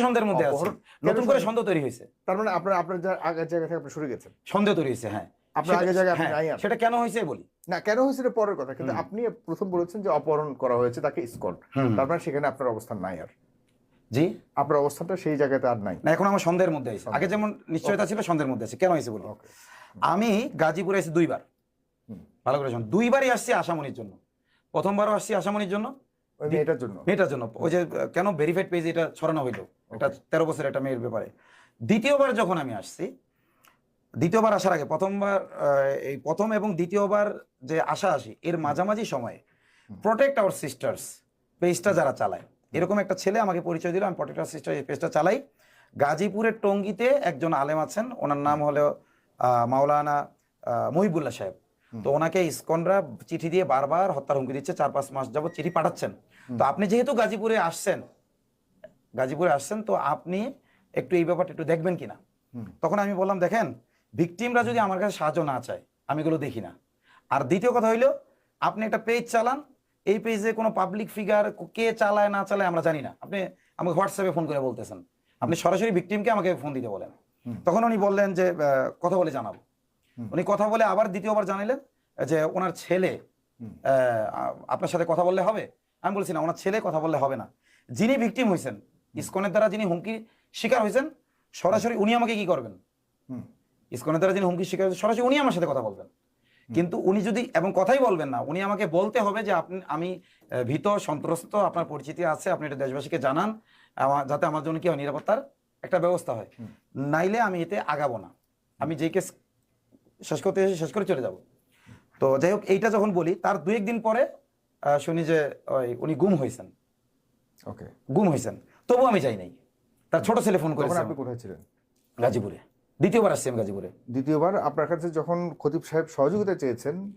সন্দেহের মধ্যে আছে। নতুন করে সন্দেহ? তৈরি হয়েছে। তার মানে আপনার আপনার যা আগের জায়গা থেকে আপনি সরে গেছেন সন্দেহ তৈরি হয়েছে হ্যাঁ। আপনার আগের জায়গায় আপনি হ্যাঁ, নাই সেটা কেন হয়েছে বলি? না কেন হয়েছে এটা পরের কথা। কিন্তু আপনি প্রথম বলেছেন যে অপহরণ করা হয়েছে তাকে হুম। তার মানে সেখানে আপনার অবস্থান নাই আর। জি? আপনার অবস্থানটা সেই জায়গাতে আর নাই। না এখন আমার সন্দেহের মধ্যে আছে আগে যেমন নিশ্চয়তা ছিল সন্দেহের মধ্যে আছে। কেন হয়েছে বলি? আমি গাজীপুরে এসেছি দুইবার। ভালো করে শোন। দুইবারই আসছি আসামনির জন্য। প্রথমবারও আসছি আসামনির জন্য। ওই মেয়েটার জন্য? মেয়েটার জন্য। ওই যে কেন ভেরিফাইড পেজ এটা ছড়ানো হইল? একটা তেরো বছরের একটা মেয়ের ব্যাপারে। দ্বিতীয়বার যখন আমি আসছি দ্বিতীয়বার আসার আগে প্রথমবার এই প্রথম এবং দ্বিতীয়বার যে আশা আসি এর মাঝামাঝি সময়ে প্রোটেক্ট আওয়ার সিস্টার্স পেজটা যারা চালায় এরকম একটা ছেলে আমাকে পরিচয় দিল আমি প্রোটেক্ট আওয়ার সিস্টার এই পেজটা চালাই। গাজীপুরের টঙ্গিতে একজন আলেম আছেন ওনার নাম হলো আহ, মাওলানা মহিবুল্লাহ সাহেব। তো ওনাকে ইসকনরা চিঠি দিয়ে বারবার হত্যার হুমকি দিচ্ছে চার পাঁচ মাস যাবত চিঠি পাঠাচ্ছেন। তো আপনি যেহেতু গাজীপুরে আসছেন গাজীপুরে আসছেন তো আপনি একটু এই ব্যাপারটা একটু দেখবেন কিনা। তখন আমি বললাম দেখেন ভিকটিমরা যদি আমার কাছে সাহায্য না চায় আমি এগুলো দেখি না। আর দ্বিতীয় কথা হইল আপনি একটা পেজ চালান এই পেজে কোনো পাবলিক ফিগার কে চালায় না চালায় আমরা জানি না। আপনি আমাকে হোয়াটসঅ্যাপে ফোন করে বলতেছেন। আপনি সরাসরি ভিকটিমকে আমাকে ফোন দিতে বলেন। তখন উনি বললেন যে কথা বলে জানাব। উনি কথা বলে আবার দ্বিতীয়বার জানালেন যে ওনার ছেলে আহ, আপনার সাথে কথা বললে হবে? আমি বলছি না ওনার ছেলে কথা বললে হবে না। যিনি ভিকটিম হয়েছেন ইসকনের দ্বারা যিনি হুমকি শিকার হয়েছেন সরাসরি উনি আমাকে কি করবেন? হুম। ইসকনের দ্বারা যিনি হুমকি শিকার হয়েছেন সরাসরি উনি আমার সাথে কথা বলবেন। কিন্তু উনি যদি এবং কথাই বলবেন না উনি আমাকে বলতে হবে যে আপনি আমি ভীত সন্ত্রস্ত আপনার পরিচিতি আছে আপনি এটা দেশবাসীকে জানান যাতে আমার জন্য কি হয় নিরাপত্তার একটা ব্যবস্থা হয়। নাইলে আমি এতে আগাবো না। আমি যে কেস শেষ করতে এসে শেষ করে চলে যাব। তো যাই হোক এইটা যখন বলি তার দু একদিন পরে শুনি যে ওই উনি গুম হয়েছেন। ওকে। গুম হয়েছেন। তবু আমি যাই নাই। তার ছোট ছেলে ফোন করেছে আপনি কোথায় ছিলেন? গাজীপুরে। দ্বিতীয়বার আসছি আমি গাজীপুরে। দ্বিতীয়বার আপনার কাছে যখন খতিব সাহেব সহযোগিতা চেয়েছেন